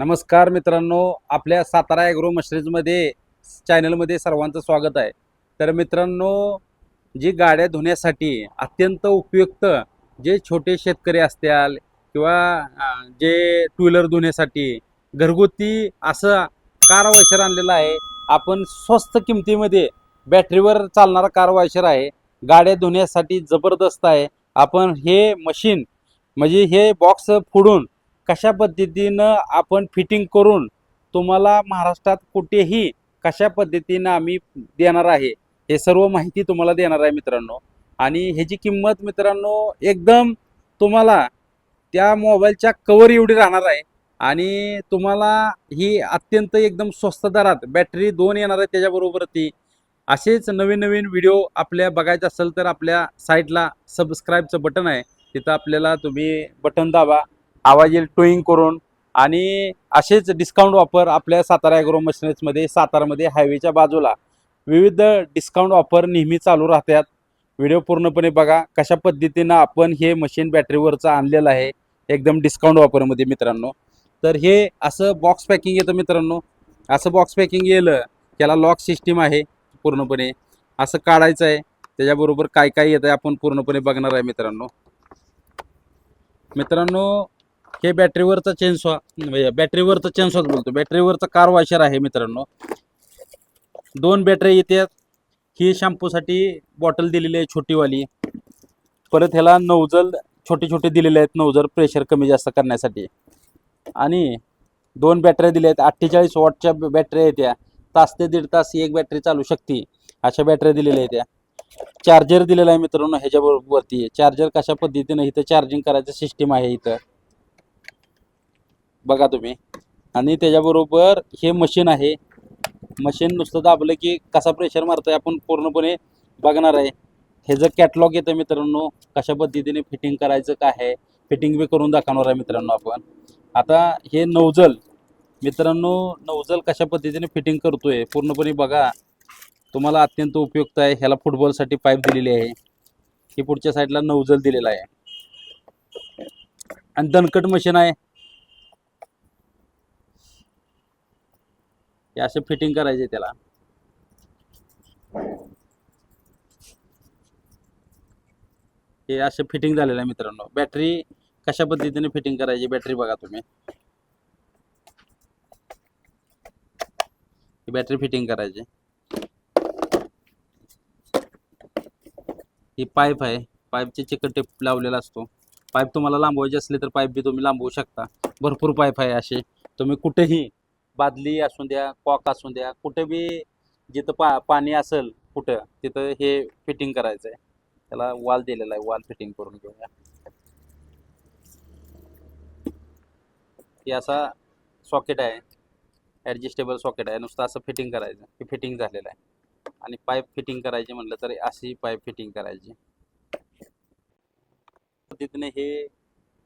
नमस्कार मित्रांनो आपल्या सातारा ॲग्रो मशरीजमध्ये चॅनलमध्ये सर्वांचं स्वागत आहे. तर मित्रांनो जी गाड्या धुण्यासाठी अत्यंत उपयुक्त जे छोटे शेतकरी असतील किंवा जे टू व्हीलर धुण्यासाठी घरगुती असं कार वॉशर आणलेलं आहे. आपण स्वस्त किमतीमध्ये बॅटरीवर चालणारा कार वॉशर आहे. गाड्या धुण्यासाठी जबरदस्त आहे. आपण हे मशीन म्हणजे हे बॉक्स फोडून कशा पद्धतीनं आपण फिटिंग करून तुम्हाला महाराष्ट्रात कुठेही कशा पद्धतीनं आम्ही देणार आहे हे सर्व माहिती तुम्हाला देणार आहे मित्रांनो. आणि ह्याची किंमत मित्रांनो एकदम तुम्हाला त्या मोबाईलच्या कवर एवढी राहणार आहे. आणि तुम्हाला ही अत्यंत एकदम स्वस्त दरात बॅटरी दोन येणार आहे त्याच्याबरोबर ती असेच नवीन नवीन व्हिडिओ आपल्या बघायचे असेल तर आपल्या साईडला सबस्क्राईबचं बटन आहे. तिथं आपल्याला तुम्ही बटन दाबा. आवाज येईल टोईंग करून आणि असेच डिस्काउंट ऑफर आपल्या सातारा ॲग्रो मशिनरीजमध्ये सातारामध्ये हायवेच्या बाजूला विविध डिस्काउंट ऑफर नेहमी चालू राहतात. व्हिडिओ पूर्णपणे बघा कशा पद्धतीनं आपण हे मशीन बॅटरीवरचं आणलेलं आहे एकदम डिस्काउंट ऑफरमध्ये मित्रांनो. तर हे असं बॉक्स पॅकिंग येतं मित्रांनो. असं बॉक्स पॅकिंग येलं त्याला लॉक सिस्टीम आहे पूर्णपणे. असं काढायचं आहे त्याच्याबरोबर काय काय येतं आहे आपण पूर्णपणे बघणार आहे मित्रांनो. मित्रांनो हे बॅटरीवरचा चेन्सॉ बॅटरीवरचा चेन्सॉच बोलतो. बॅटरीवरचा कार वॉशर आहे मित्रांनो. दोन बॅटरी येतात ही शॅम्पूसाठी बॉटल दिलेली आहे छोटीवाली. परत ह्याला नौजल छोटे छोटे दिलेले आहेत. नवजल प्रेशर कमी जास्त करण्यासाठी. आणि दोन बॅटऱ्या दिल्या आहेत. अठ्ठेचाळीस वॉटच्या बॅटऱ्या आहेत त्या तास ते दीड तास एक बॅटरी चालू शकते. अशा बॅटऱ्या दिलेल्या आहेत त्या चार्जर दिलेला आहे मित्रांनो ह्याच्याबरोबरती चार्जर कशा पद्धतीनं इथं चार्जिंग करायचं सिस्टीम आहे इथं. बघा तुम्ही. आणि त्याच्याबरोबर हे मशीन आहे. मशीन नुसतं दाबलं की कसा प्रेशर मारतोय आपण पूर्णपणे बघणार आहे. ह्याचं कॅटलॉग येतं मित्रांनो कशा पद्धतीने फिटिंग करायचं काय आहे फिटिंग बी करून दाखवणार आहे मित्रांनो आपण. आता हे नवजल मित्रांनो नवजल कशा पद्धतीने फिटिंग करतोय पूर्णपणे बघा. तुम्हाला अत्यंत उपयुक्त आहे. ह्याला फुटबॉलसाठी पाईप दिलेली आहे. ही पुढच्या साईडला नवजल दिलेला आहे. आणि दणकट मशीन आहे. हे असे फिटिंग करायचे त्याला. हे असे फिटिंग झालेलं आहे मित्रांनो. बॅटरी कशा पद्धतीने फिटिंग करायची बॅटरी बघा तुम्ही. ही बॅटरी फिटिंग करायची. ही पाईप आहे. पाईपचे चिकट टेप लावलेला असतो. पाईप तुम्हाला लांबवायची असले तर पाईप बी तुम्ही लांबवू शकता. भरपूर पाईप आहे असे. तुम्ही कुठेही बादली असू द्या कॉक असू द्या कुठे बी जिथं पा पाणी असेल कुठं तिथं हे फिटिंग करायचं आहे त्याला वाल दिलेला आहे वाल फिटिंग करून घेऊया. हे असा सॉकेट आहे. ॲडजस्टेबल सॉकेट आहे. नुसतं असं फिटिंग करायचं. हे फिटिंग झालेलं आहे. आणि पाईप फिटिंग करायची म्हटलं तर अशी पाईप फिटिंग करायची. पद्धतीने हे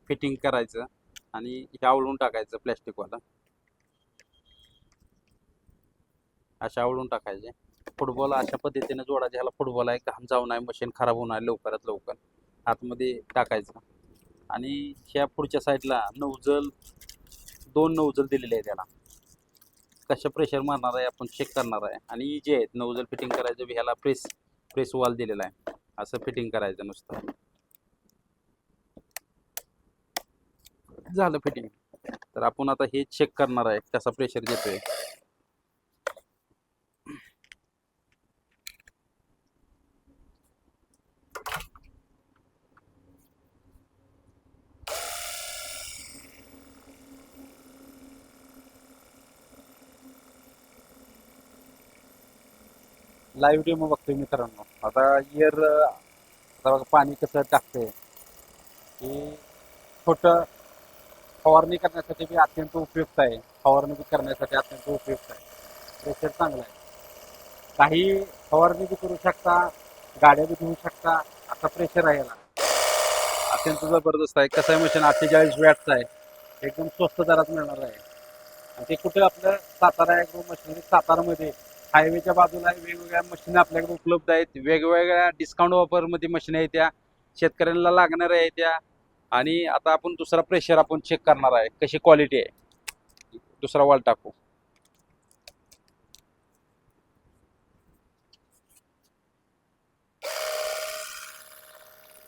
फिटिंग करायचं आणि हे आवळून टाकायचं प्लॅस्टिकवाला अशा आवळून टाकायचे. फुटबॉल अशा पद्धतीने जोडायचे. ह्याला फुटबॉल आहे घाम जाऊ नये मशीन खराब होणार लवकरात लवकर. आतमध्ये टाकायचं. आणि ह्या पुढच्या साईडला नौजल दोन नौजल दिलेले आहे त्याला कशा प्रेशर मारणार आहे आपण चेक करणार आहे. आणि जे आहेत नौजल फिटिंग करायचं ह्याला प्रेस प्रेस वॉल दिलेला आहे. असं फिटिंग करायचं नुसतं. झालं फिटिंग तर आपण आता हे चेक करणार आहे. कसा प्रेशर देतोय लाईव्ह डेमो बघतोय मित्रांनो. आता इयर आता बघा पाणी कसं टाकते हे छोटं फवारणी करण्यासाठी बी अत्यंत उपयुक्त आहे. फवारणी बी करण्यासाठी अत्यंत उपयुक्त आहे. प्रेशर चांगलं आहे. काही फवारणी बी करू शकता गाड्या बी धुवू शकता. असा प्रेशर आहे याला. अत्यंत जबरदस्त आहे. कसं आहे मशीन अठ्ठेचाळीस वॅटचं आहे. एकदम स्वस्त दरात मिळणार आहे. आणि ते कुठे आपलं सातारा ॲग्रो मशिनरी सातारामध्ये हायवेच्या बाजूला वेगवेगळ्या मशीन आपल्याकडे उपलब्ध आहेत. वेगवेगळ्या डिस्काउंट ऑफरमध्ये मशीन आहेत त्या. शेतकऱ्यांना लागणाऱ्या आहेत त्या. आणि आता आपण दुसरा प्रेशर आपण चेक करणार आहे. कशी क्वालिटी आहे? दुसरा वाल टाकू.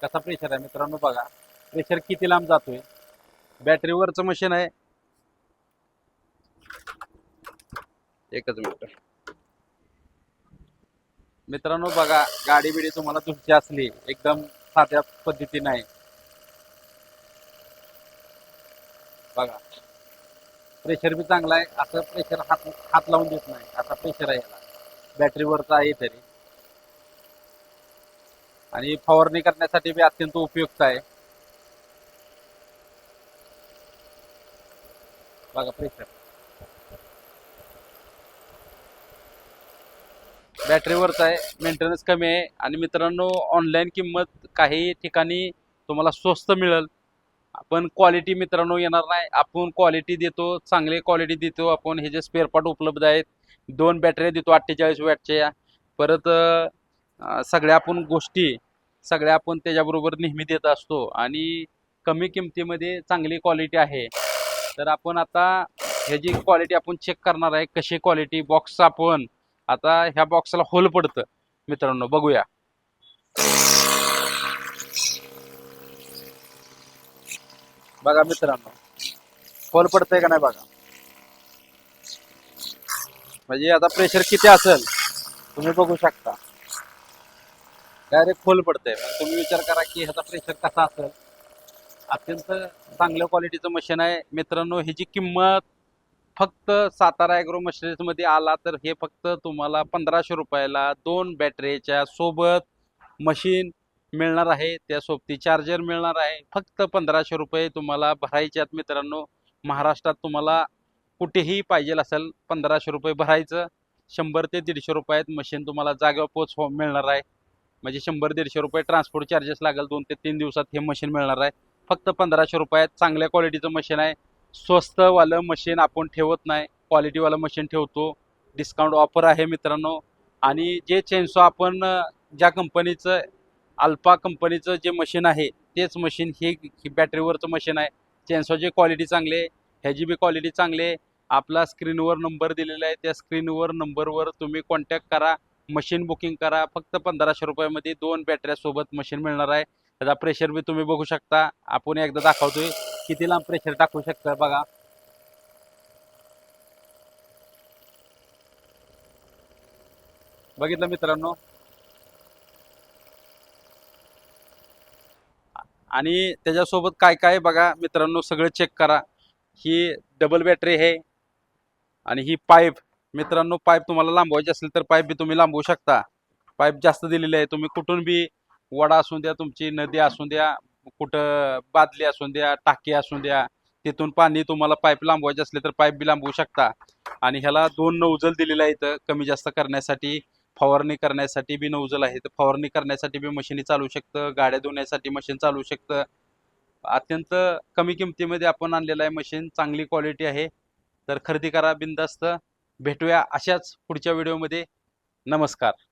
कसा प्रेशर आहे मित्रांनो बघा. प्रेशर किती लांब जातोय? बॅटरीवरचं मशीन आहे. एकच मिनिट. मित्रांनो बघा गाडी बिडी तुम्हाला तुमची असली एकदम साध्या पद्धतीने आहे. बघा. प्रेशर बी चांगला आहे असं प्रेशर हात हात लावून देत नाही. असा प्रेशर आहे याला. बॅटरीवरचा आहे तरी. आणि फवारणी करण्यासाठी बी अत्यंत उपयुक्त आहे. बघा प्रेशर बॅटरीवरच आहे मेंटेनन्स कमी आहे आणि मित्रांनो ऑनलाईन किंमत काही ठिकाणी तुम्हाला स्वस्त मिळेल. आपण क्वालिटी मित्रांनो येणार नाही. आपण क्वालिटी देतो चांगली क्वालिटी देतो. आपण हे जे स्पेअर पार्ट उपलब्ध आहेत दोन बॅटऱ्या देतो अठ्ठेचाळीस वॅटच्या परत सगळ्या आपण गोष्टी सगळ्या आपण त्याच्याबरोबर नेहमी देत असतो आणि कमी किमतीमध्ये चांगली क्वालिटी आहे. तर आपण आता ह्याची क्वालिटी आपण चेक करणार आहे कशी क्वालिटी बॉक्स आपण आता ह्या बॉक्सला होल पडतं. मित्रांनो बघूया. बघा मित्रांनो होल पडतंय का नाही बघा? म्हणजे आता प्रेशर किती असेल तुम्ही बघू शकता. डायरेक्ट खोल पडतंय. तुम्ही विचार करा की ह्याचा प्रेशर कसा असेल. अत्यंत चांगल्या क्वालिटीचं मशीन आहे. मित्रांनो ह्याची किंमत फक्त सातारा ॲग्रो मध्ये आला तर हे फक्त तुम्हाला पंधराशे रुपयाला दोन बॅटरीच्या सोबत मशीन मिळणार आहे. त्या सोबती चार्जर मिळणार आहे. फक्त पंधराशे रुपये तुम्हाला भरायचे आहेत मित्रांनो. महाराष्ट्रात तुम्हाला कुठेही पाहिजे असेल पंधराशे रुपये भरायचं. शंभर ते दीडशे रुपयात मशीन तुम्हाला जागेवर पोच हो मिळणार आहे. म्हणजे शंभर दीडशे रुपये ट्रान्सपोर्ट चार्जेस लागेल दोन ते तीन दिवसात हे मशीन मिळणार आहे. फक्त पंधराशे रुपयात चांगल्या क्वालिटीचं मशीन आहे. स्वस्तवालं मशीन आपण ठेवत नाही. क्वालिटीवालं मशीन ठेवतो. डिस्काउंट ऑफर आहे मित्रांनो. आणि जे चेन्सो आपण ज्या कंपनीचं अल्फा कंपनीचं जे मशीन आहे तेच मशीन हे ही बॅटरीवरचं मशीन आहे. चेन्सोची क्वालिटी चांगली आहे. ह्याची बी क्वालिटी चांगली आहे. आपला स्क्रीनवर नंबर दिलेला आहे. त्या स्क्रीनवर नंबरवर तुम्ही कॉन्टॅक्ट करा. मशीन बुकिंग करा. फक्त पंधराशे रुपयामध्ये दोन बॅटऱ्यासोबत मशीन मिळणार आहे. त्याचा प्रेशर बी तुम्ही बघू शकता. आपण एकदा दाखवतोय. किती लांब प्रेशर टाकू शकता बघा. बघितलं मित्रांनो? आणि त्याच्यासोबत काय काय बघा मित्रांनो सगळं चेक करा. ही डबल बॅटरी आहे आणि ही पाईप मित्रांनो पाईप तुम्हाला लांबवायची असेल तर पाईप बी तुम्ही लांबवू शकता. पाईप जास्त दिलेली आहे तुम्ही कुठून बी वडा असू द्या तुमची नदी असू द्या कुठं बादली असू द्या टाकी असू द्या तिथून पाणी तुम्हाला पाईप लांबवायचे असले तर पाईप बी लांबवू शकता. आणि ह्याला दोन नौजल दिलेलं आहे इथं कमी जास्त करण्यासाठी फवारणी करण्यासाठी बी नौजल आहे तर फवारणी करण्यासाठी बी मशीनी चालू शकतं गाड्या धुण्यासाठी मशीन चालू शकतं. अत्यंत कमी किमतीमध्ये आपण आणलेलं आहे मशीन चांगली क्वालिटी आहे. तर खरेदी करा बिंदास्त भेटूया अशाच पुढच्या व्हिडिओमध्ये. नमस्कार.